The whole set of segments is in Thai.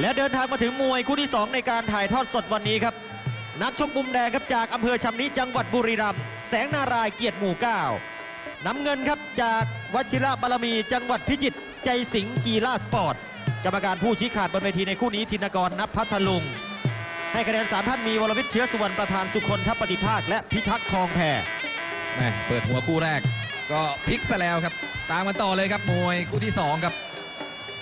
และเดินทางมาถึงมวยคู่ที่ 2 ในการถ่ายทอดสดวันนี้ครับ นักชกมุมแดงครับจากอำเภอชำนิจังหวัดบุรีรัมย์แสงนารายเกียรติหมู่เก้าน้ำเงินครับจากวชิระบารมีจังหวัดพิจิตรใจสิงห์กีฬาสปอร์ต กรรมการผู้ชี้ขาดบนเวทีในคู่นี้ธินกรนับพัทลุง ให้คะแนนสามท่านมีวรวิทย์เชื้อสุวรรณประธานสุคนทัพปฏิภาคและพิทักษ์คลองแพแหม่เปิดหัวคู่แรก ก็พลิกซะแล้วครับ ตามกันต่อเลยครับมวยคู่ที่2ครับ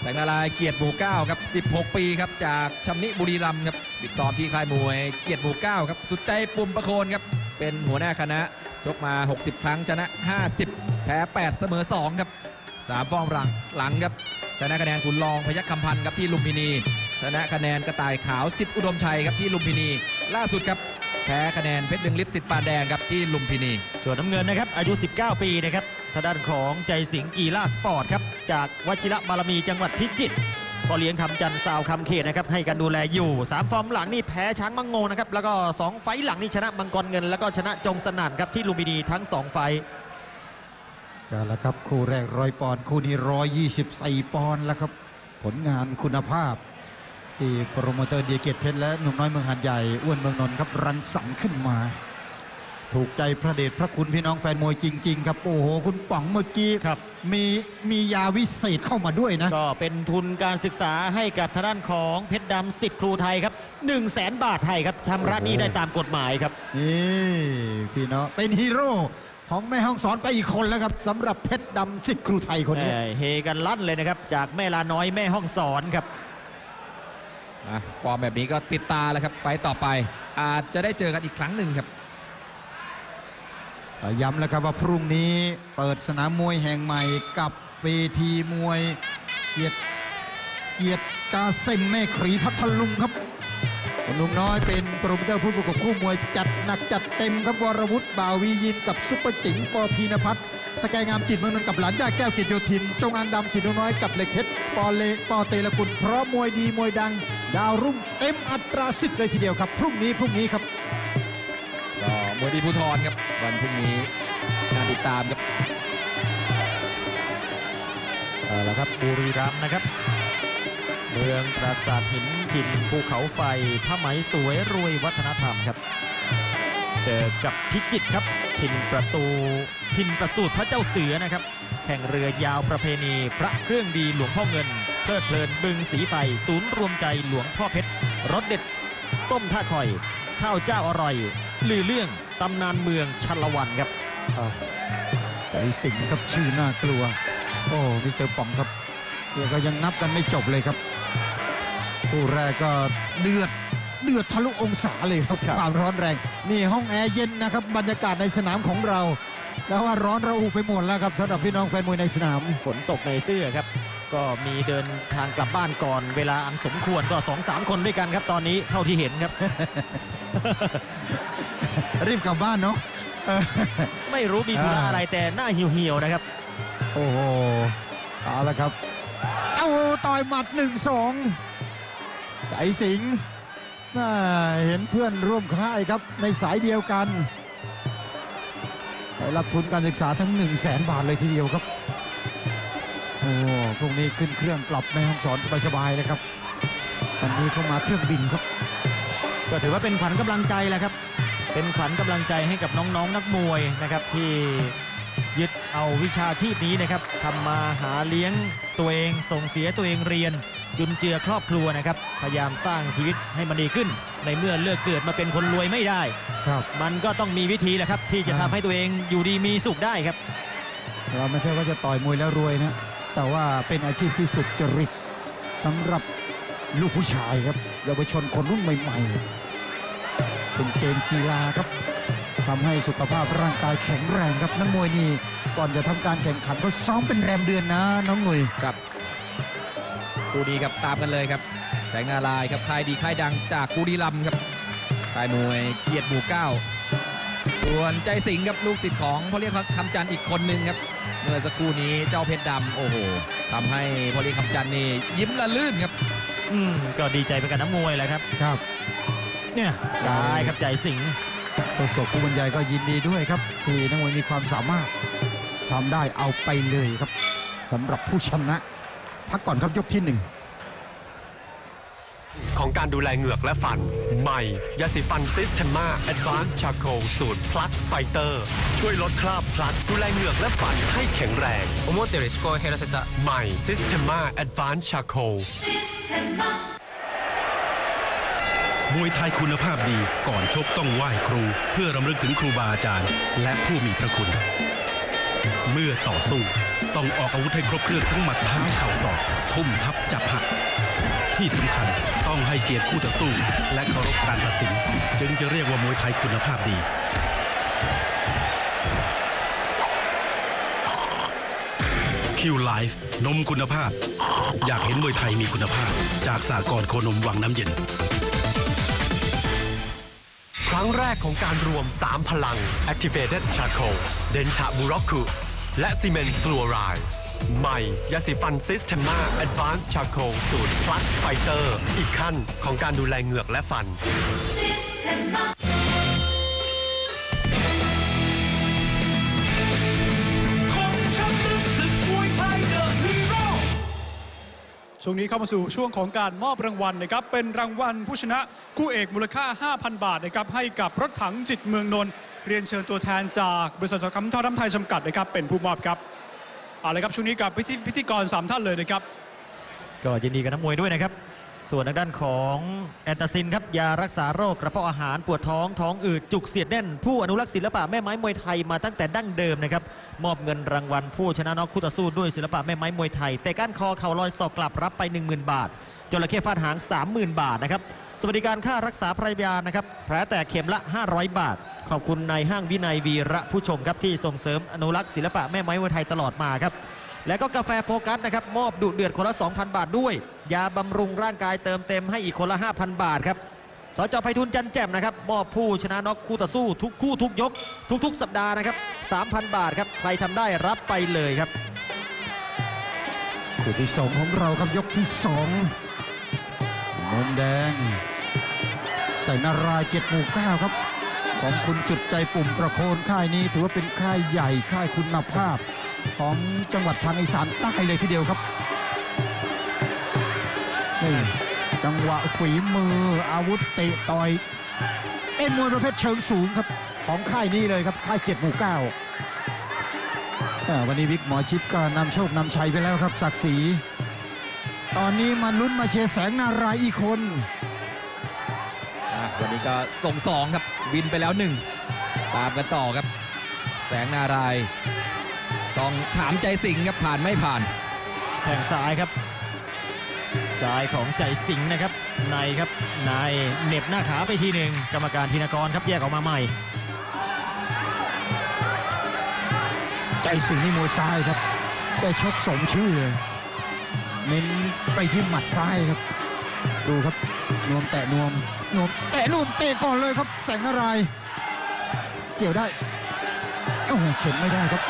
แสงนารายเกียรติหมู่เก้าครับ 16 ปีครับจากชำนิบุรีรัมย์ครับบิดซ้อมที่ค่ายมวยเกียรติหมู่เก้าครับ สุดใจปุ่มประโคนครับ เป็นหัวหน้าคณะ ชกมา 60 ครั้งชนะ 50 แพ้ 8 เสมอ 2 ครับสามฟอร์มหลังหลังครับชนะคะแนนขุนรองพยัคฆ์คำพันธ์ครับที่ลุมพินีชนะคะแนนกระต่ายขาวสิทธิ์อุดมชัยครับที่ลุมพินี ล่าสุดครับแพ้คะแนนเพชรดึงฤทธิ์สิทธิ์ปานแดงครับที่ลุมพินีส่วนน้ำเงินนะครับอายุ 19 ปีนะครับ ทางด้านของใจสิงกีฬาสปอร์ตครับ จากวชิระบารมีจังหวัดพิจิตรพ่อเลี้ยงคำจันทร์สาวคำเขตนะครับให้การดูแลอยู่ 3 ฟอร์มหลังนี่แพ้ช้างมังโงนะครับ แล้วก็ 2 ไฟหลังนี่ชนะมังกรเงิน แล้วก็ชนะจงสนั่นครับที่ลุมพินีทั้ง 2 ไฟก็แล้วครับคู่แรกร้อยปอนด์คู่นี้ร้อยยี่สิบสี่ปอนด์แล้วครับ ผลงานคุณภาพ ที่โปรโมเตอร์เดียเกตเพชรและหนุ่มน้อยเมืองหัดใหญ่อ้วนเมืองนนท์ครับรังสรรค์ขึ้นมา ถูกใจพระเดชพระคุณพี่น้องแฟนมวยจริง ๆ ครับโอ้โหคุณป๋องเมื่อกี้ครับ มีมียาวิเศษเข้ามาด้วยนะ ก็เป็นทุนการศึกษาให้กับทางด้านของเพชรดำสิทธิ์ครูไทยครับ1 0 0 0 0แสนบาทไทยครับชำระหนี้ได้ตามกฎหมายครับนี่พี่น้องเป็นฮีโร่ของแม่ห้องสอนไปอีกคนแล้วครับสำหรับเพชรดำสิทธิ์ครูไทยคนนี้แหม่เฮกันลั่นเลยนะครับ จากแม่ลาน้อยแม่ห้องสอนครับอะฟอร์มแบบนี้ก็ติดตาแล้วครับไฟต์ต่อไป อาจจะได้เจอกันอีกครั้งหนึ่งครับ ย้ำแล้วครับว่าพรุ่งนี้เปิดสนามมวยแห่งใหม่กับเวทีมวยเกียรติเกียรติกาเซมแม่ขรีพัทลุงครับคุณลุงน้อยเป็นโปรโมเตอร์ผู้ประกบคู่มวยจัดหนักจัดเต็มครับวรวุฒิบ่าวียินกับซุปเปอร์จิงปอพีนพัฒน์สแกงามจิตเมืองนนท์กับหลานย่าแก้วกิจโยธิน จงอางดำสินน้อยกับเหล็กเพชรปอเลปอเตละกุลเพราะมวยดีมวยดัง ดาวรุ่งเต็มอัตราสิทธิ์เลยทีเดียวครับ พรุ่งนี้พรุ่งนี้ครับ มวยดีภูทรครับวันพรุ่งนี้น่าติดตามครับเอาละครับบุรีรัมย์นะครับ เมืองปราสาทหินถิ่นภูเขาไฟผ้าไหมสวยรวยวัฒนธรรมครับ เจอกับพิจิตรครับถิ่นประตูถิ่นประสูตรพระเจ้าเสือนะครับ แข่งเรือยาวประเพณีพระเครื่องดีหลวงพ่อเงินเพลิดเพลินบึงสีไฟศูนย์รวมใจหลวงพ่อเพชรรสเด็ด ส้มท่าคอย ข้าวเจ้าอร่อย ลือเรื่อง ตำนานเมืองชัลวันครับใจสิงห์ครับชื่อน่ากลัว โอ้มิสเตอร์ป๋องครับเดี๋ยวก็ยังนับกันไม่จบเลยครับคู่แรกก็เดือดเดือดทะลุองศาเลยครับครับความร้อนแรง นี่ห้องแอร์เย็นนะครับ บรรยากาศในสนามของเราแล้วว่าร้อนระอุไปหมดแล้วครับสำหรับพี่น้องแฟนมวยในสนามฝนตกในเสื้อครับ ก็มีเดินทางกลับบ้านก่อนเวลาอันสมควรก็สองสามคนด้วยกันครับตอนนี้เท่าที่เห็นครับ รีบกลับบ้านเนาะเออไม่รู้มีธุระอ่าอะไรแต่หน้าเหี่ยวๆนะครับ โอ้โหเอาละครับ เอาต่อยหมัดหนึ่งสองใจสิงห์น่าเห็นเพื่อนร่วมค่ายครับในสายเดียวกันได้รับทุนการศึกษาทั้ง1 0 0 0 0แสนบาทเลยทีเดียวครับ โอ้พรุ่งนี้ขึ้นเครื่องกลับแม่ห้องสอนสบายๆเลยครับวันนี้เข้ามาเครื่องบินครับ ก็ถือว่าเป็นขวัญกำลังใจแหละครับ เป็นขวัญกำลังใจให้กับน้องๆนักมวยนะครับที่ยึดเอาวิชาชีพนี้นะครับทำมาหาเลี้ยงตัวเองส่งเสียตัวเองเรียน จุนเจือครอบครัวนะครับ พยายามสร้างชีวิตให้มันดีขึ้น ในเมื่อเลือกเกิดมาเป็นคนรวยไม่ได้ ครับ มันก็ต้องมีวิธีแหละครับ ที่จะทำให้ตัวเองอยู่ดีมีสุขได้ครับ เราไม่ใช่ว่าจะต่อยมวยแล้วรวยนะ แต่ว่าเป็นอาชีพที่สุดจริตสำหรับลูกผู้ชายครับเยาวชนคนรุ่นใหม่ ๆ เป็นเกมกีฬาครับทำให้สุขภาพร่างกายแข็งแรงครับนักมวยนี่ก่อนจะทำการแข่งขันก็ซ้อมเป็นแรมเดือนนะน้องหนุ่ยครับคู่ดีครับตามกันเลยครับ แสงนารายณ์ครับค่ายดีค่ายดังจากบุรีรัมย์ครับค่ายมวยเกียรติหมู่เก้าส่วนใจสิงห์ครับลูกศิษย์ของพ่อเลี้ยงคำจันทร์อีกคนนึงครับ เมื่อสักครู่นี้เจ้าเพชรดำโอ้โหทำให้พ่อเลี้ยงคำจันทร์นี่ยิ้มละลื่นครับ อืมก็ดีใจไปกับน้ำมวยแหละครับครับ เนี่ยซ้ายครับใจสิงห์ประสผู้บรรยายก็ยินดีด้วยครับ ที่นักมวยมีความสามารถทำได้เอาไปเลยครับสำหรับผู้ชนะ พักก่อนครับยกที่หนึ่งของการดูแลเหงือกและฟัน ใหม่ ยาสีฟันซิสเทมาแอดวานซ์ชาโคลสูตรพลัสไฟเตอร์ ช่วยลดคราบพลัสดูแลเหงือกและฟันให้แข็งแรงโอโมเตอริสโกเฮราเซตะใหม่ซิสเทมาแอดวานซ์ชาโคล มวยไทยคุณภาพดีก่อนชกต้องไหว้ครู เพื่อรำลึกถึงครูบาอาจารย์ และผู้มีพระคุณ เมื่อต่อสู้ต้องออกอาวุธให้ครบเครื่องทั้งหมัดเท้าเข่าศอกทุ่มทับจับหัก ที่สำคัญต้องให้เกียรติคู่ต่อสู้ และเคารพการตัดสิน จึงจะเรียกว่ามวยไทยคุณภาพดีคิวไลฟ์นมคุณภาพ อยากเห็นมวยไทยมีคุณภาพ จากสากลโคนมวังน้ำเย็น ครั้งแรกของการรวม 3 พลัง Activated Charcoal เดนชาบูร็อกคุและซีเมนต์ฟลูอไรด์ใหม่ยาสีฟัน Systema Advanced Charcoal สูตร Plus Fighter อีกขั้นของการดูแลเหงือกและฟัน ช่วงนี้เข้ามาสู่ช่วงของการมอบรางวัลนะครับ เป็นรางวัลผู้ชนะคู่เอกมูลค่า 5,000 บาทนะครับให้กับรถถังจิตเมืองนนท์เรียนเชิญตัวแทนจากบริษัทอุตสกรรมท่อน้ำไทยจำกัดนะครับ เป็นผู้มอบครับเอาละครับช่วงนี้กับพิธีพิธีกรสามท่านเลยนะครับ ก็ยินดีกับนักมวยด้วยนะครับ ส่วนทางด้านของแอนตาซินครับยารักษาโรคกระเพาะอาหารปวดท้องท้องอืดจุกเสียดแน่น ผู้อนุรักษ์ศิลปะแม่ไม้มวยไทยมาตั้งแต่ดั้งเดิมนะครับมอบเงินรางวัลผู้ชนะน็อกคู่ต่อสู้ด้วยศิลปะแม่ไม้มวยไทย แต่ก้านคอเข่าลอยศอกกลับรับไป 10,000 บาทจระเข้ฟาดหาง 30,000 บาทนะครับสวัสดิการค่ารักษาพยาบาลนะครับแผลแตกเข็มละ 500 บาท ขอบคุณนายห้างวินัยวีระผู้ชมครับที่ส่งเสริมอนุรักษ์ศิลปะแม่ไม้มวยไทยตลอดมาครับ แล้วก็กาแฟโฟกัสนะครับมอบดุเดือดคนละ 2,000 บาทด้วย ยาบำรุงร่างกายเติมเต็มให้อีกคนละ 5,000 บาทครับสจไพฑุลจันแจ่มนะครับมอบผู้ชนะน็อกคู่ต่อสู้ทุกคู่ทุกยก ทุกๆ สัปดาห์นะครับ 3,000 บาทครับใครทำได้รับไปเลยครับคู่ที่สองของเราครับยกที่สองมุมแดง ใส่นารายเจ็ดหมู่เก้าครับ ของคุณสุดใจปุ่มประโคนค่ายนี้ถือว่าเป็นค่ายใหญ่ค่ายคุณภาพ ของจังหวัดทางอีสานใต้เลยทีเดียวครับนี่จังหวะฝีมืออาวุธเตะต่อยเป็นมวยประเภทเชิงสูงครับ ของค่ายนี้เลยครับ ค่ายเจ็ดหมู่เก้าวันนี้วิกหมอชิดก็นำโชคนำชัยไปแล้วครับศักดิ์ศรีตอนนี้มาลุ้นมาเชียร์แสงนารายอีกคนวันนี้ก็ส่งสองครับ วินไปแล้วหนึ่งตามกันต่อครับ แสงนารายณ์ต้องถามใจสิงห์ครับผ่านไม่ผ่านแทงซ้ายครับซ้ายของใจสิงห์นะครับ ในครับนายเหน็บหน้าขาไปทีหนึ่งกรรมการธินกรครับแยกออกมาใหม่ ใจสิงห์นี่มวยซ้ายครับแต่ชกสมชื่อเลยเน้นไปที่หมัดซ้ายครับ ดูครับนวมแตะนวมนวมแตะนวมเตะก่อนเลยครับ แสงนารายณ์เกี่ยวได้โอ้โหเข็นไม่ได้ครับ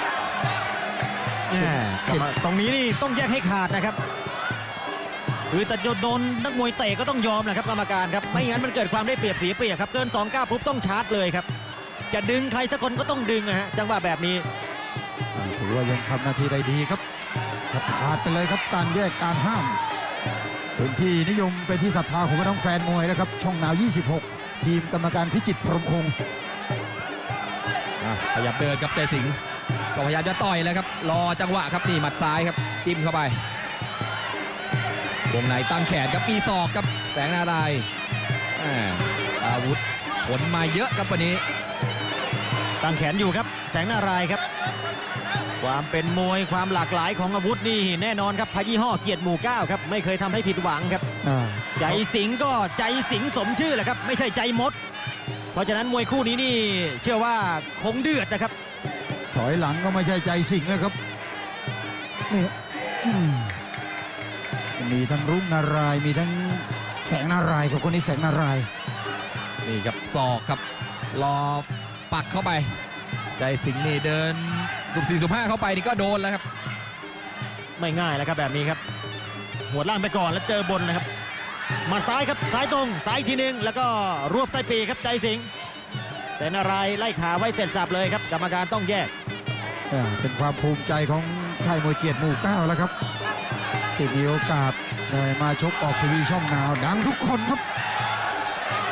แหม่กรรมตรงนี้นี่ต้องแยกให้ขาดนะครับ คือแต่โดนนักมวยเตะก็ต้องยอมนะครับกรรมการครับ ไม่งั้นมันเกิดความได้เปรียบเสียเปรียบครับ เกิน2ก้าวปุ๊บต้องชาร์จเลยครับ จะดึงใครสักคนก็ต้องดึงนะฮะจังหวะแบบนี้อ่าถือว่ายังทำหน้าที่ได้ดีครับครับขาดไปเลยครับการแยกการห้าม เป็นที่นิยมเป็นที่ศรัทธาของพี่น้องแฟนมวยนะครับ ช่องนาว 26 ทีมกรรมการพิจิตรพรหมคงอะขยับเดินครับใจสิงห์ก็พยายามจะต่อยแล้วครับ รอจังหวะครับนี่หมัดซ้ายครับจิ้มเข้าไปวงในตั้งแขนครับมีศอกครับแสงนารายณ์อ่าอาวุธขนมาเยอะครับวันนี้ ตั้งแขนอยู่ครับ แสงนารายณ์ครับ ความเป็นมวยความหลากหลายของอาวุธนี่แน่นอนครับพายี่ห้อเกียรติหมู่เก้าครับไม่เคยทำให้ผิดหวังครับอ่าใจสิงห์ก็ใจสิงห์สมชื่อแหละครับ ไม่ใช่ใจมด เพราะฉะนั้นมวยคู่นี้นี่เชื่อว่าคงเดือดนะครับ ถอยหลังก็ไม่ใช่ใจสิงห์นะครับนี่อืมมีทั้งรุ่งนารายณ์มีทั้งแสงนารายณ์กับคนนี้แสงนารายณ์นี่ครับศอกครับรอปักเข้าไป ใจสิงห์นี่เดิน สุบสี่สุบห้าเข้าไปนี่ก็โดนแล้วครับ ไม่ง่ายแล้วครับแบบนี้ครับ หัวดล่างไปก่อนแล้วเจอบนนะครับหมาซ้ายครับซ้ายตรงซ้ายอีกทีหนึง แล้วก็รวบใต้ปีกครับใจสิงห์แสนอะไรายณ์ไล่ขาไว้เสร็จสับเลยครับกรรมการต้องแยกอ่าเป็นความภูมิใจของค่ายมวยเกียรติหมู่เก้าแล้วครับที่มีโอกาสได้มาชกออกทีวีช่องนาวดังทุกคนครับ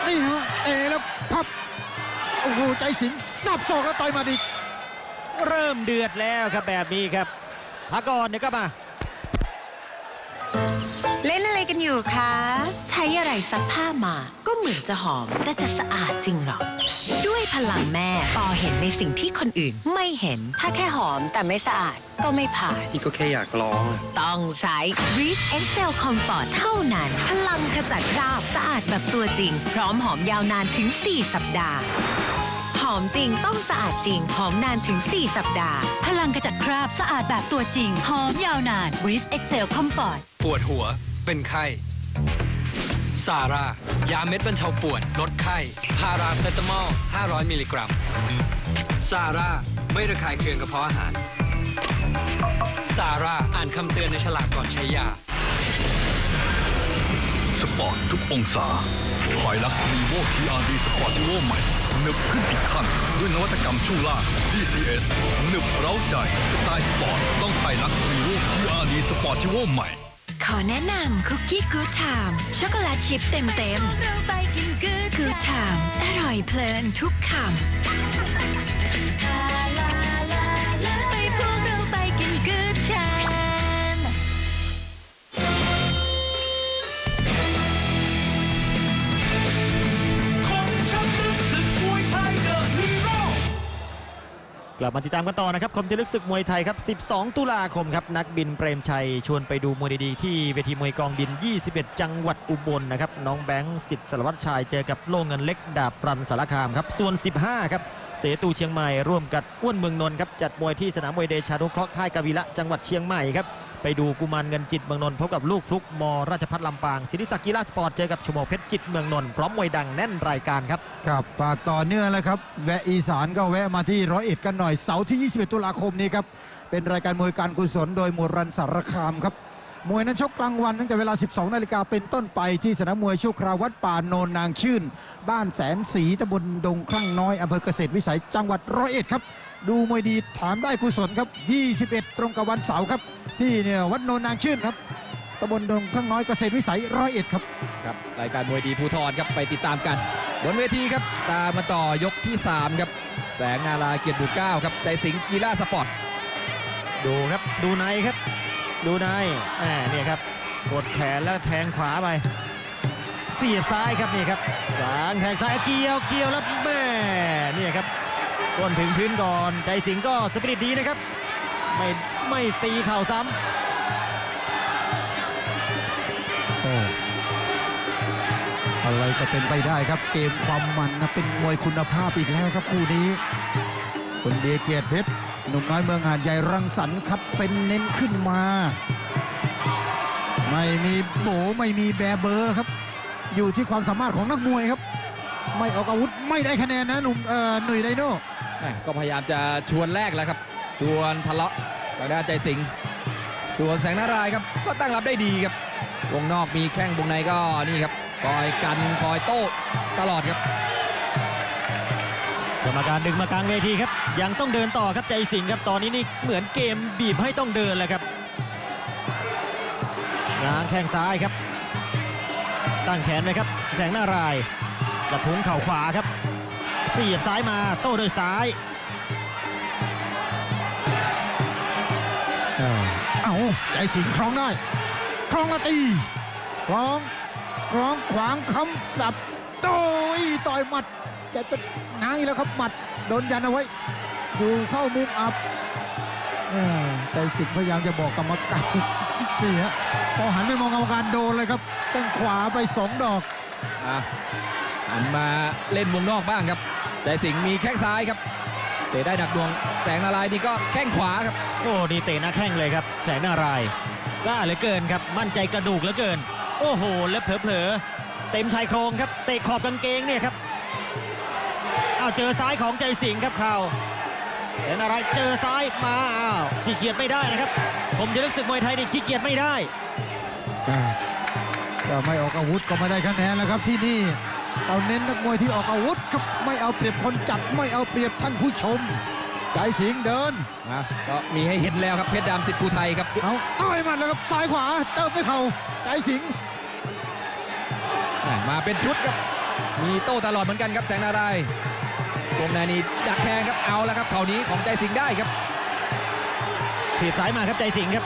นี่ฮะเอแล้วพับโอ้โหใจสิงสับศอกแล้วต่อยหมาอีก เริ่มเดือดแล้วครับแบบนี้ครับพักก่อนเดี๋ยวก็มา เล่นอะไรกันอยู่คะ ใช้อะไรซักผ้ามาก็เหมือนจะหอม แต่จะสะอาดจริงเหรอ ด้วยพลังแม่ปอเห็นในสิ่งที่คนอื่นไม่เห็น ถ้าแค่หอมแต่ไม่สะอาดก็ไม่ผ่านนี่ก็แค่อยากลองอะต้องใช้ Reach Excel Comfort เท่านั้น พลังขจัดคราบสะอาดแบบตัวจริง พร้อมหอมยาวนานถึง 4 สัปดาห์ หอมจริงต้องสะอาดจริง หอมนานถึง 4 สัปดาห์ พลังขจัดคราบสะอาดแบบตัวจริง หอมยาวนาน Reach Excel Comfort ปวดหัว เป็นไข้ซาร่ายาเม็ดบรรเทาปวด ลดไข้พาราเซตามอล 500 มิลลิกรัมซาร่าไม่ระคายเคืองกระเพาะอาหารซาร่าอ่านคำเตือนในฉลากก่อนใช้ยา สปอร์ตทุกองศาหอยลักรีโว TRD สปอร์ติโวใหม่ห นึบขึ้นอีกขั้นด้วยนวัตกรรมช่วงล่าง DCS หนึบเร้าใจสไตล์สปอร์ต ต้องไฮลักรีโว TRD สปอร์ตชิโวใหม่ ขอแนะนำคุกกี้กู๊ดไทม์ช็อกโกแลตชิพเต็มเต็มกู๊ดกู๊ดไทม์อร่อยเพลินทุกคำ กลับมาติดตามกันต่อนะครับคมจะลึกศึกมวยไทยครับ 12 ตุลาคมครับนักบินเปรมชัยชวนไปดูมวยดีๆที่เวทีมวยกองบิน 21 จังหวัดอุบลนะครับน้องแบงค์สิทธิ์สารวัตรชายเจอกับโล่งเงินเล็กดาบรันสารคามครับส่วน 15 ครับเสตูเชียงใหม่ร่วมกับอ้วนเมืองนนท์ครับจัดมวยที่สนามมวยเดชานุเคราะห์ค่ายกวีละจังหวัดเชียงใหม่ครับ ไปดูกุมารเงินจิตเมืองนนท์พบกับลูกฟลุกมราชพัฒลำปางศิริศักดิ์กีฬาสปอร์ตเจอกับชโมเพชรจิตเมืองนนท์พร้อมมวยดังแน่นรายการครับครับปากต่อเนื่องแล้วครับแวะอีสานก็แวะมาที่ร้อยเอ็ดกันหน่อยเสาร์ที่ 21 ตุลาคมนี้ครับเป็นรายการมวยการกุศลโดยมวยรันสารคามครับ มวยนั้นชกกลางวันตั้งแต่เวลา 12 นาฬิกาเป็นต้นไปที่สนามมวยชั่วคราววัดป่าโนนนางชื่น บ้านแสนสีตำบลดงคลั่งน้อยอำเภอเกษตรวิสัยจังหวัดร้อยเอ็ดครับ ดูมวยดีถามได้กุศลครับ 21 ตรงกับวันเสาร์ครับ ที่เนี่ยวัดโนนนางชื่นครับตำบลดงคลั่งน้อยเกษตรวิสัยร้อยเอ็ดครับครับรายการมวยดีภูทรครับไปติดตามกัน บนเวทีครับ ตามมาต่อยกที่ 3 ครับ แสงนาราเกียรติบุตรเก้าครับใจสิงห์กีฬาสปอร์ตดูครับดูในครับ ดูในแหมเนี่ยครับ กดแขนแล้วแทงขวาไป เสียบซ้ายครับนี่ครับกลางแทงซ้ายเกี่ยวเกี่ยวแล้วแม่เนี่ยครับก้นถึงพื้นก่อนใจสิงก็สปิริตดีนะครับ ไม่ไม่ตีเข่าซ้ำโอ้อะไรก็เป็นไปได้ครับ เกมความมันนะเป็นมวยคุณภาพอีกแล้วครับคู่นี้ คนเดียเกียรติเพชรหนุ่มน้อยเมืองหาดใหญ่รังสรรค์ครับเป็นเน้นขึ้นมา ไม่มีโบไม่มีแบเบอร์ครับ อยู่ที่ความสามารถของนักมวยครับ ไม่ออกอาวุธไม่ได้คะแนนนะหนุ่มเอ่อหนุ่ยไดโน่แหม่ก็พยายามจะชวนแรกแล้วครับ ชวนทะเลาะทางด้านใจสิงส่วนแสงนารายครับ ก็ตั้งรับได้ดีครับ วงนอกมีแข้งวงในก็นี่ครับคอยกันคอยโต้ตลอดครับ รรมการดึงมากลางเวทีครับ ยังต้องเดินต่อครับใจสิงครับตอนนี้นี่เหมือนเกมบีบให้ต้องเดินแหละครับงางแข้งซ้ายครับ ตั้งแขนไว้ครับ แสงหน้ารายกระทุ้งเข่าขวาครับเสียบซ้ายมาโต้ด้วยซ้ายเอาใจสิงครองได้ครองและตีครองครองขวางคำสับโต้ยต่อยหมัด แกจะง้างอีกแล้วครับหมัดโดนยันเอาไว้ อยู่เข้ามุมอับเอ้อใจสิงห์พยายามจะบอกกรรมการนี่ฮะพอหันไปมองกรรมการโดนเลยครับตั้งขวาไปสองดอกอะหันมาเล่นวงนอกบ้างครับใจสิงห์มีแข้งซ้ายครับเตะได้หนักดวง แสงนารายณ์นี่ก็แข้งขวาครับโอ้ดีเตะหน้าแข้งเลยครับ แสงหน้ารายกล้าเหลือเกินครับ มั่นใจกระดูกเหลือเกิน โอ้โห แล้วเผลอๆเต็มชายโครงครับ เตะขอบกางเกงเนี่ยครับอ้าวเจอซ้ายของใจสิงห์ครับข่าวแสงหนารายเจอซ้ายมาอ้าวขี้เกียจไม่ได้นะครับ ผมจะลึกศึกมวยไทยนี่ขี้เกียจไม่ได้ก็ไม่ออกอาวุธก็ไม่ได้คะแนนแล้วครับที่นี่เราเน้นนักมวยที่ออกอาวุธครับไม่เอาเปรียบคนจัดไม่เอาเปรียบท่านผู้ชมใจสิงห์เดินนะก็มีให้เห็นแล้วครับเพชรดำสิทธิ์ภูไทยครับเอาต่อยหมันแล้วครับซ้ายขวาเติมด้วยเข่าใจสิงห์อะมาเป็นชุดครับมีโต้ตลอดเหมือนกันครับแสงนารายณ์ วงในนี้ดักแทงครับเอาแล้วครับเข่านี้ของใจสิงห์ได้ครับถีบสายมาครับใจสิงห์ครับ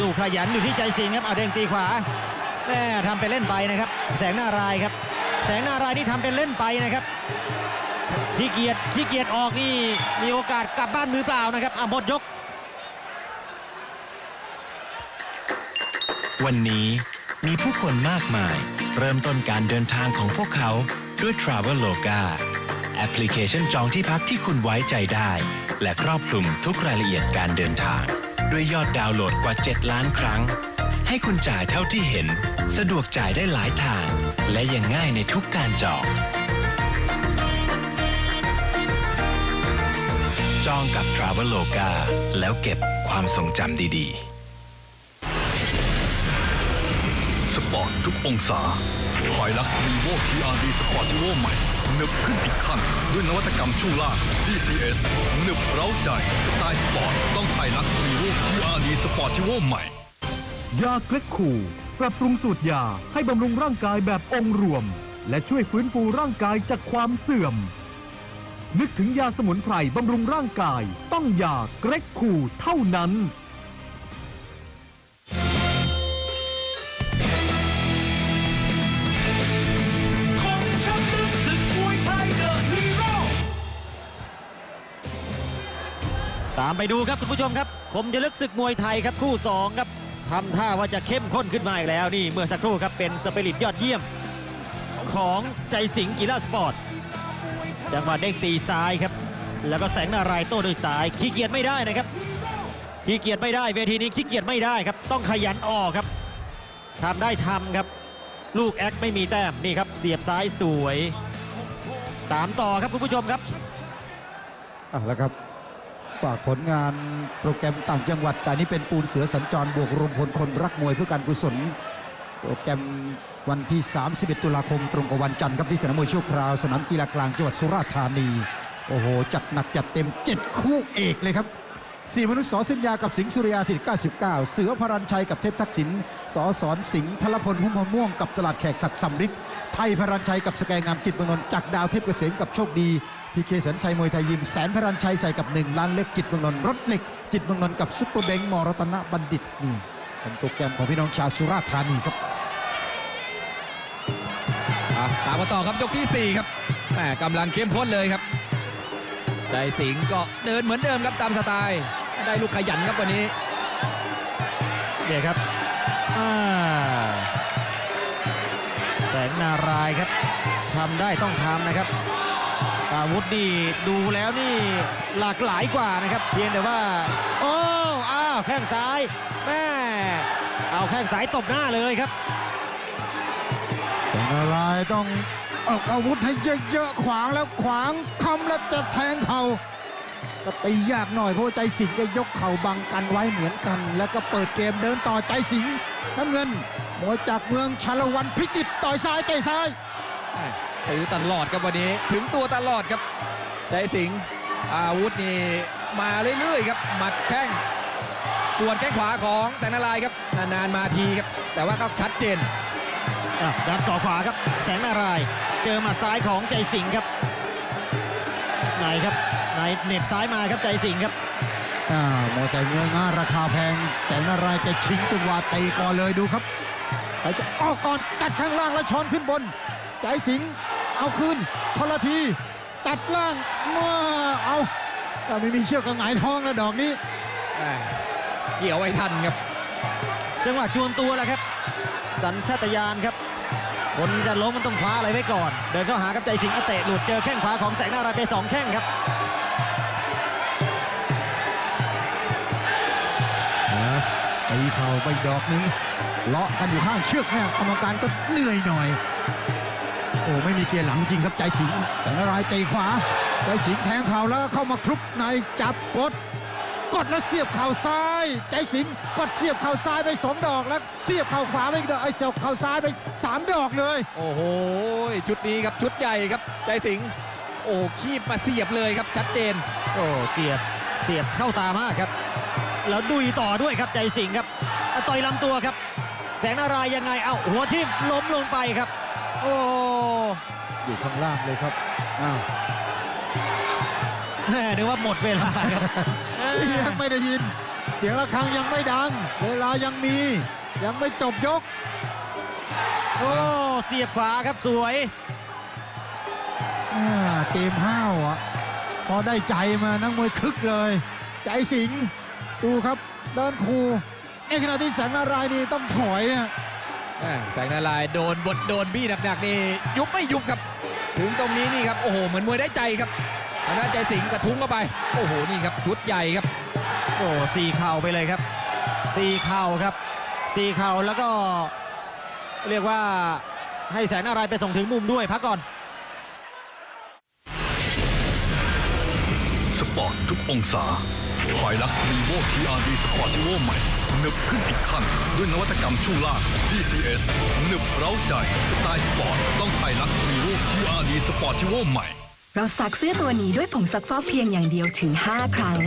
ลูกขยันอยู่ที่ใจสิงห์ครับเอาเด้งตีขวาแม่ทำเป็นเล่นไปนะครับ แสงหน้ารายครับ แสงหน้ารายนี่ทำเป็นเล่นไปนะครับขี้เกียจขี้เกียจออกนี่มีโอกาสกลับบ้านมือเปล่านะครับอะหมดยก วันนี้มีผู้คนมากมาย เริ่มต้นการเดินทางของพวกเขาด้วย Traveloka แอปพลิเคชันจองที่พักที่คุณไว้ใจได้ และครอบคลุมทุกรายละเอียดการเดินทาง ด้วยยอดดาวน์โหลดกว่า 7 ล้านครั้ง ให้คุณจ่ายเท่าที่เห็น สะดวกจ่ายได้หลายทาง และยังง่ายในทุกการจอง จองกับ Traveloka แล้วเก็บความทรงจำดีๆสปอร์ตทุกองศาหอยลักรีโวทีอาร์ดีสปอร์ติโวใหม่ หนึบขึ้นอีกขั้นด้วยนวัตกรรมช่วงล่าง DCS หนึบเร้าใจสไตล์สปอร์ตต้องไฮลักรีโวทีอาร์ดีสปอร์ติโวใหม่ ยาเกล็กคูปรับปรุงสูตรยาให้บำรุงร่างกายแบบองค์รวม และช่วยฟื้นฟูร่างกายจากความเสื่อม นึกถึงยาสมุนไพรบำรุงร่างกาย ต้องยาเกร็กคูเท่านั้นามไปดูครับคุณผู้ชมครับคมจะลึกศึกมวยไทยครับคู่สองครับทำท่าว่าจะเข้มข้นขึ้นมาอีกแล้วนี่เมื่อสักครู่ครับเป็นสปิริตยอดเยี่ยม ของใจสิงห์กีฬาสปอร์ตจังหวะเด้งตีซ้ายครับ แล้วก็แสงนารายโต้ด้วยซ้ายขี้เกียจไม่ได้นะครับขี้เกียจไม่ได้เวทีนี้ขี้เกียจไม่ได้ครับ ต้องขยันออกครับทำได้ทำครับ ลูกแอคไม่มีแต้มนี่ครับ เสียบซ้ายสวย ตามต่อครับคุณผู้ชมครับอะแล้วครับ ฝากผลงานโปรแกรมต่างจังหวัด แต่นี้เป็นปูนเสือสัญจรบวกรวมพลคนรักมวยเพื่อการกุศล โปรแกรมวันที่ 31 ตุลาคมตรงกับวันจันทร์ครับที่สนามมวยชั่วคราว สนามกีฬากลางจังหวัดสุราษฎร์ธานี โอ้โห จัดหนักจัดเต็ม 7 คู่เอกเลยครับ สี่มนุษย์สอสัญญากับสิงห์สุริยาที่ 99 เสือพรัญชัยกับเทพทักษิณสอสอนสิงห์พลพลพุ่มพวงม่วงกับตลาดแขกศักดิ์สำริดไทยพรัญชัยกับสแกงามจิตเมืองนนท์จากดาวเทพเกษมกับโชคดีพีเคสัญชัยมวยไทยยิมแสนพรัญชัยใส่กับหนึ่งล้านเล็กจิตเมืองนนท์รถเหล็กจิตเมืองนนท์กับซุปเปอร์เบงค์มรตนะบัณฑิตนี่เป็นโปรแกรมของพี่น้องชาวสุราษฎร์ธานีครับตามมาต่อครับยกที่ 4 ครับแหมกำลังเข้มข้นเลยครับ ใจสิงห์ก็เดินเหมือนเดิมครับตามสไตล์ได้ลูกขยันครับวันนี้เนี่ยครับแสงนารายครับทำได้ต้องทำนะครับอาวุธนี่ดูแล้วนี่หลากหลายกว่านะครับ เพียงแต่ว่า โอ้อ้าวแข้งซ้ายแม่เอาแข้งซ้ายตบหน้าเลยครับ รายต้องออกอาวุธให้เยอะๆขวางแล้วขวางคำแล้วจะแทงเขา่าก็ตียากหน่อยเพราะใจสิงห์ก็ยกเข่าบังกันไว้เหมือนกัน แล้วก็เปิดเกมเดินต่อใจสิงห์น้ำเงินมวยจากเมืองชาละวันพิจิตต่อยซ้ายเตะซ้ายถือตลอดครับวันนี้ถึงตัวตลอดครับ ใจสิงห์อาวุธนี่มาเรื่อยๆครับหมัดแข้งส่วนแข้งขวาของแสงนารายครับนานๆมาทีครับแต่ว่าก็ชัดเจน อะดับศอกขวาครับ แสงนารายณ์เจอหมัดซ้ายของใจสิงห์ครับไหนครับไหนเหน็บซ้ายมาครับใจสิงห์ครับอ่าโมแต่เนื้อง่าราคาแพง แสงนารายณ์จะชิงจังหวะเตะก่อนเลยดูครับใครจะออกก่อนตัดข้างล่างแล้วช้อนขึ้นบน ใจสิงห์เอาคืนทรทีตัดล่างมาเอาแต่ไม่มีเชือกก็หงายท้องแล้วดอกนี้เกี่ยวไว้ทันครับ จังหวะจวนตัวแหละครับ สัญชาตญาณครับ คนจะล้มมันต้องคว้าอะไรไว้ก่อน เดินเข้าหากับใจสิงห์เตะหลุดเจอแข้งขวาของแสงนารายไปสองแข้งครับนะตีเข่าไปดอกนึงเลาะกันอยู่ข้างเชือกเนี่กรรมการก็เหนื่อยหน่อย โอ้ไม่มีเกียร์หลังจริงครับใจสิงห์แต่นารายเตะขวาใจสิงห์แทงเข่าแล้วเข้ามาคลุกในจับกดกดแล้วเสียบเข่าซ้าย ใจสิงห์กดเสียบเข่าซ้ายไปสองดอกแล้ว เสียบเข่าขวาไปอีกดอกไอ้เสียบเข่าซ้ายไปสามดอกเลย โอ้โห ชุดนี้ครับชุดใหญ่ครับใจสิงห์โอ้คีบมาเสียบเลยครับชัดเจน โอ้เสียบเสียบเข้าตามากครับ แล้วดุยต่อด้วยครับใจสิงห์ครับอะต่อยลำตัวครับ แสงนารายณ์ยังไงเอ้าหัวทิ่มล้มลงไปครับ โอ้อยู่ข้างล่างเลยครับอ้าวแม่นึกว่าหมดเวลาครับยังไม่ได้ยิน เสียงระฆังยังไม่ดัง เวลายังมี ยังไม่จบยก โอ้เสียบขวาครับสวยอ่าเกมห้าวอะพอได้ใจมานักมวยคึกเลย ใจสิงห์ดูครับเดินคูในขณะที่แสงนารายณ์นี่ต้องถอยอะแม่แสงนารายณ์โดนบดโดนบี้หนักๆนี่ยุบไม่ยุบครับ ถึงตรงนี้นี่ครับ โอ้โหเหมือนมวยได้ใจครับทางด้านใจสิงห์กระทุ้งเข้าไป โอ้โหนี่ครับชุดใหญ่ครับ โอ้สี่เข่าไปเลยครับสี่เข่าครับ สี่เข่าแล้วก็เรียกว่าให้แสงนารายณ์ไปส่งถึงมุมด้วยพักก่อน สปอร์ตทุกองศาหอยลักรีโวทีอาร์ดีสปอร์ติโวใหม่หนึบขึ้นอีกขั้นด้วยนวัตกรรมช่วงล่าง DCS หนึบเร้าใจสไตล์สปอร์ตต้องไฮลักรีโวทีอาร์ดีสปอร์ติโวใหม่เราซักเสื้อตัวนี้ด้วยผงซักฟอกเพียงอย่างเดียวถึง 5 ครั้ง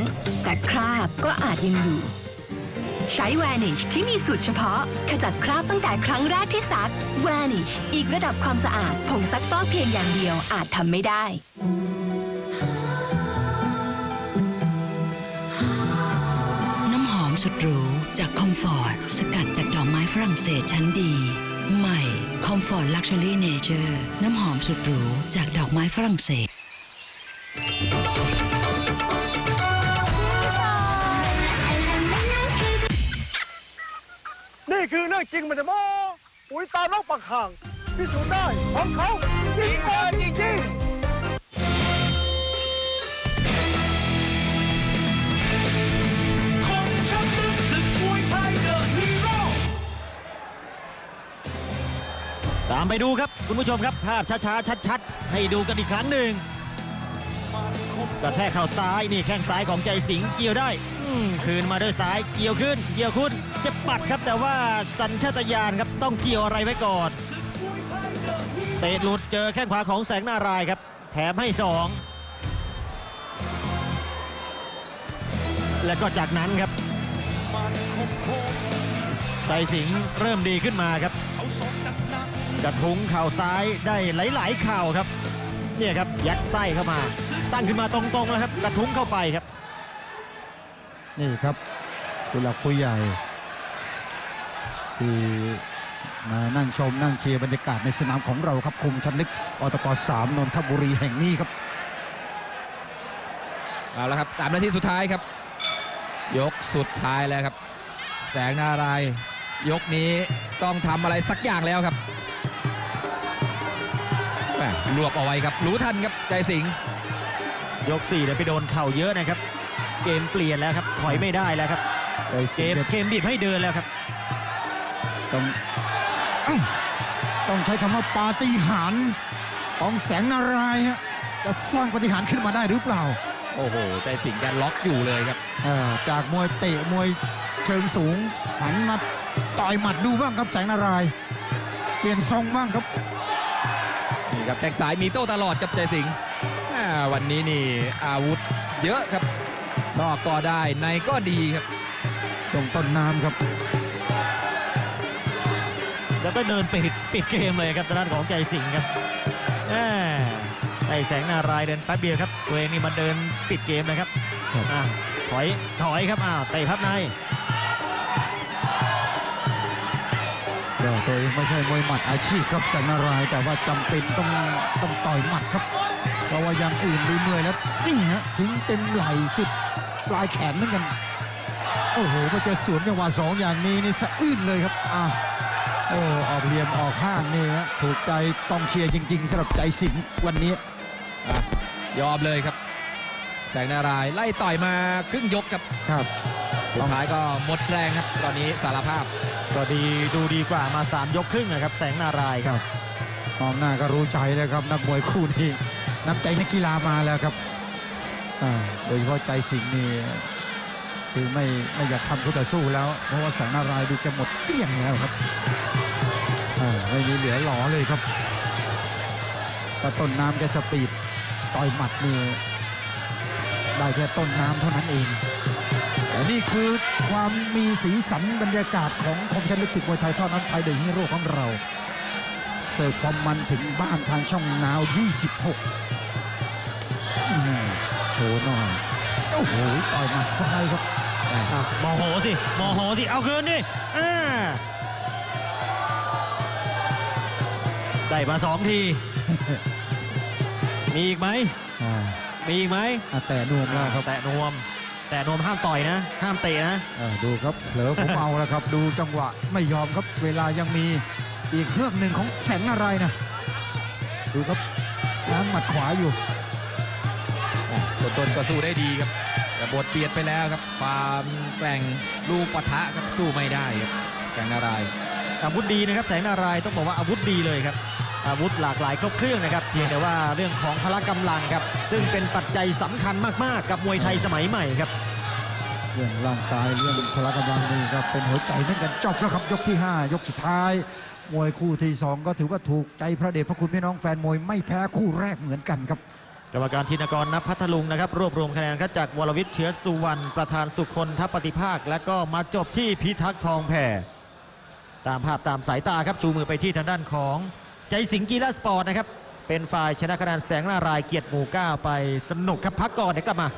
แต่คราบก็อาจยังอยู่ ใช้ Vanish ที่มีสูตรเฉพาะ ขจัดคราบตั้งแต่ครั้งแรกที่ซัก Vanish อีกระดับความสะอาดผงซักฟอกเพียงอย่างเดียวอาจทำไม่ได้น้ำหอมสุดหรูจากคอมฟอร์ตสกัดจากดอกไม้ฝรั่งเศสชั้นดี ใหม่คอมฟอร์ตลักชัวรี่เนเจอร์น้ำหอมสุดหรูจากดอกไม้ฝรั่งเศส รื่องจริงมันจะโมปุ๋ยตาลกปักห่างพิสูจน์ได้ของเขาจริงกว่าจริงตามไปดูครับคุณผู้ชมครับ ภาพช้าๆ ชัด ๆ ให้ดูกันอีกครั้งหนึ่งกระแทกเข่าซ้ายนี่แข้งซ้ายของใจสิงเกี่ยวได้ คืนมาด้วยซ้ายเกี่ยวขึ้น เกี่ยวขึ้นจ็บปัดครับแต่ว่าสัญชาตญาณครับต้องเกี่ยวอะไรไว้ก่อนเตะหลุดเจอแข้งขวาของแสงนารายครับ แถมให้สองแล้วก็จากนั้นครับใจสิงเริ่มดีขึ้นมาครับ กระทุ้งเข่าซ้ายได้หลายๆเข่าครับ เนี่ยครับยัดไส้เข้ามา ตั้งขึ้นมาตรงๆแล้วครับ กระทุ้งเข้าไปครับ นี่ครับผู้หลักผู้ใหญ่ที่มานั่งชมนั่งเชียร์บรรยากาศในสนามของเราครับคุมชันลึกอตกสามนนทบุรีแห่งนี้ครับเอาละครับสามนาทีสุดท้ายครับ ยกสุดท้ายแล้วครับ แสงนารายณ์ยกนี้ต้องทำอะไรสักอย่างแล้วครับแหม่รวบเอาไว้ครับ รู้ทันครับใจสิงห์ยก4เดี๋ยวไปโดนเข่าเยอะนะครับ เกมเปลี่ยนแล้วครับ ถอยไม่ได้แล้วครับใจเกสิงมห์เนี่ยเกมบีบให้เดินแล้วครับ ต้องอื้อต้องใช้คำว่าปาฏิหาริย์ของแสงนารายณ์ฮะจะสร้างปาฏิหาริย์ขึ้นมาได้หรือเปล่า โอ้โหใจสิงห์แกล็อกอยู่เลยครับเอ่อจากมวยเตะมวยเชิงสูงหันมาต่อยหมัดดูบ้างครับแสงนารายณ์เปลี่ยนทรงบ้างครับนี่ครับแข้งซ้ายมีโต้ตลอดกับใจสิงห์อ่าวันนี้นี่อาวุธเยอะครับ นอกก็ได้ในก็ดีครับตรงต้นน้ำครับ แล้วก็เดินปิดปิดเกมเลยครับทางด้านของใจสิงห์ครับแหม่ไอแสงนารายณ์เดินแป๊บเดียวครับตัวเองนี่มาเดินปิดเกมเลยครับครับอะถอยถอยครับอ้าวเตะพับในก็ตัวเองไม่ใช่มวยหมัดอาชีพครับแสงนารายณ์แต่ว่าจำเป็นต้องต้องต่อยหมัดครับเพราะว่าอย่างอื่นดูเหนื่อยแล้วนี่ฮะถึงเต็มไหล่สุด ปลายแขนเหมือนกัน โอ้โหพอเจอสวนจังหวะสองอย่างนี้นี่สะอื้นเลยครับอ่าโอ้ออกเหลี่ยมออกข้างนี่ฮะถูกใจต้องเชียร์จริงๆสำหรับใจสิงห์วันนี้อะยอมเลยครับแสงนารายณ์ไล่ต่อยมาครึ่งยกครับครับสุดท้ายก็หมดแรงครับ ตอนนี้สารภาพ ก็ดีดูดีกว่ามา3ยกครึ่งนะครับ แสงนารายณ์ครับมองหน้าก็รู้ใจแล้วครับ นักมวยคู่นี้น้ำใจนักกีฬามาแล้วครับอ่า โดยเฉพาะใจสิงห์นี่คือไม่ไม่อยากทำคู่ต่อสู้แล้ว เพราะว่าแสงนารายดูจะหมดเกลี้ยงแล้วครับไม่มีเหลือหลอเลยครับแต่ต้นน้ำแกสปีดต่อยหมัดนี่ได้แค่ต้นน้ำเท่านั้นเองแต่นี่คือความมีสีสันบรรยากาศของคมชันลึกสิบมวยไทยทอดนั้นไทยเดอะฮีโร่ของเรา เสิร์ฟความมันถึงบ้านทางช่องนาว 26 ว์หน่อยโอ้โหต่อยหมัดซ้ายครับอะโมโหสิโมโหสิเอาคืนดิอ่าได้มาสองที มีอีกไหมอ่ามีอีกไหมอะแต่นวมแล้วครับแตะนวม แต่นวมห้ามต่อยนะ ห้ามเตะนะเออดูครับเผลอผมเอาแล้วครับ ดูจังหวะไม่ยอมครับเวลายังมีอีกเครื่องหนึ่งของแสงอะไรนะ ดูครับล้างหมัดขวาอยู่ ต้นๆก็สู้ได้ดีครับแต่บทเปียนไปแล้วครับ ความแกร่งลูกปะทะครับสู้ไม่ได้ครับแกร่งนารายอาวุธดีนะครับ แสงนารายต้องบอกว่าอาวุธดีเลยครับ อาวุธหลากหลายครบเครื่องนะครับเพียงแต่ว่าเรื่องของพละกำลังครับ ซึ่งเป็นปัจจัยสำคัญมากๆ กับมวยไทยสมัยใหม่ครับเรื่องร่างกายเรื่องพละกำลังนี่ก็เป็นหัวใจเหมือนกันจบแล้วครับยกที่ 5 ยกสุดท้าย มวยคู่ที่ 2 ก็ถือว่าถูกใจพระเดชพระคุณพี่น้องแฟนมวยไม่แพ้คู่แรกเหมือนกันครับ กรรมการธินกรนับพัทลุงนะครับ รวบรวมคะแนนครับจากวรวิทย์เชื้อสุวรรณประธานสุคนทัพปฏิภาค และก็มาจบที่พิทักษ์ทองแผ่ตามภาพตามสายตาครับชูมือไปที่ทางด้านของใจสิงกีฬาสปอร์ตนะครับ เป็นฝ่ายชนะคะแนนแสงนารายเกียรติหมู่เก้าไปสนุกครับพักก่อนเดี๋ยวกลับมา